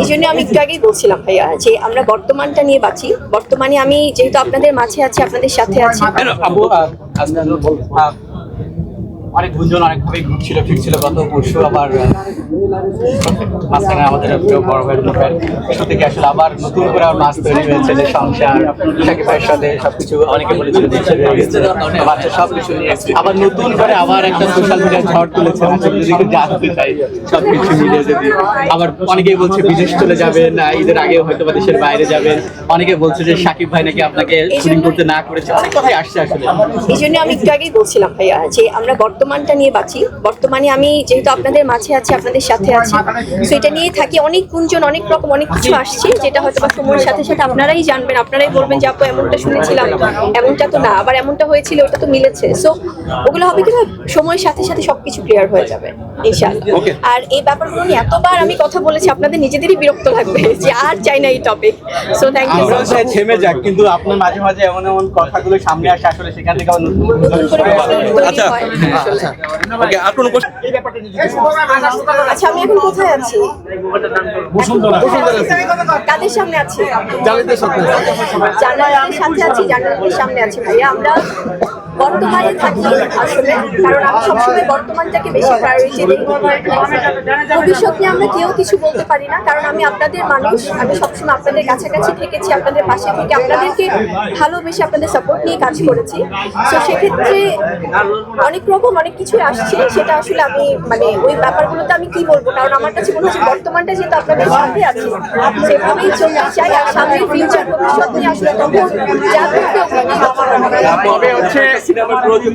এই জন্য আমি একটু আগেই বলছিলাম, ভাইয়া, যে আমরা বর্তমানটা নিয়ে বাঁচি। বর্তমানে আমি যেহেতু আপনাদের মাঝে আছি, আপনাদের সাথে আছি। অনেক গুঞ্জন অনেকভাবে ঘুরছিল ফিরছিল গত পরশু আবার মাঝখানে আমাদের প্রিয় বড় ভাইয়ের মুখের থেকে আসলে আবার নতুন করে আবার মাছ তৈরি হয়েছে যে সংসার সাকিব ভাইয়ের সাথে সবকিছু অনেকে বলেছিল বাচ্চা সবকিছু নিয়ে আবার নতুন করে আবার একটা সোশ্যাল মিডিয়ায় ঝড় তুলেছে যদি জানতে চাই সবকিছু মিলে যদি। আবার অনেকেই বলছে বিদেশ চলে যাবেন না ঈদের আগে হয়তো বা দেশের বাইরে যাবেন। অনেকে বলছে যে সাকিব ভাই নাকি আপনাকে শুটিং করতে না করেছে অনেক কথাই আসছে আসলে। এই জন্য আমি একটু আগেই বলছিলাম ভাইয়া যে আমরা বর্তমানটা নিয়ে বাঁচি। বর্তমানে আমি যেহেতু আপনাদের মাঝে আছি আপনাদের সাথে আছি তো এটা নিয়ে থাকি অনেক গুঞ্জন অনেক রকম অনেক কিছু আসছে যেটা হয়তো বা সময়ের সাথে সাথে আপনারাই জানবেন আপনারাই বলবেন যে আপু এমনটা শুনেছিলাম এমনটা তো না আবার এমনটা হয়েছিল ওটা তো মিলেছে। সো ওগুলো হবে কিনা সময়ের সাথে সাথে সবকিছু ক্লিয়ার হয়ে যাবে ইনশাআল্লাহ। আর এই ব্যাপারগুলো নিয়ে এতবার আমি কথা বলেছি আপনাদের নিজেদেরই বিরক্ত লাগবে যে আর চাই না এই টপিক সো থ্যাংক ইউ থেমে যাক কিন্তু আপনার মাঝে মাঝে এমন এমন কথাগুলো সামনে আসে আসলে সেখান থেকে আবার নতুন করে তৈরি আচ্ছা। ওকে আর কোনো কোশ্চেন এই ব্যাপারটা নিয়ে আচ্ছা আমি এখন কোথায় আছি? কাদের সামনে আছি? জানালাদের সাথে আছি জানালাদের সামনে আছি ভাইয়া। আমরা বর্তমানে থাকি আসলে কারণ আমি সবসময় বর্তমানটাকে বেশি প্রায়োরিটি দিই। ভবিষ্যৎ নিয়ে আমরা কেউ কিছু বলতে পারি না কারণ আমি আপনাদের মানুষ আমি সবসময় আপনাদের কাছাকাছি থেকেছি আপনাদের পাশে থেকে আপনাদেরকে ভালোবেসে আপনাদের সাপোর্ট নিয়ে কাজ করেছি। তো সেক্ষেত্রে অনেক রকম অনেক কিছুই আসছে সেটা আসলে আমি মানে ওই ব্যাপারগুলোতে আমি কি বলব? কারণ আমার কাছে মনে হচ্ছে বর্তমানটা যেহেতু আপনাদের সাথে আছে সেভাবেই চলতে চাই আর সামনে ফিউচার ভবিষ্যৎ নিয়ে আসলে তখন যা করতে হচ্ছে প্রয়োজন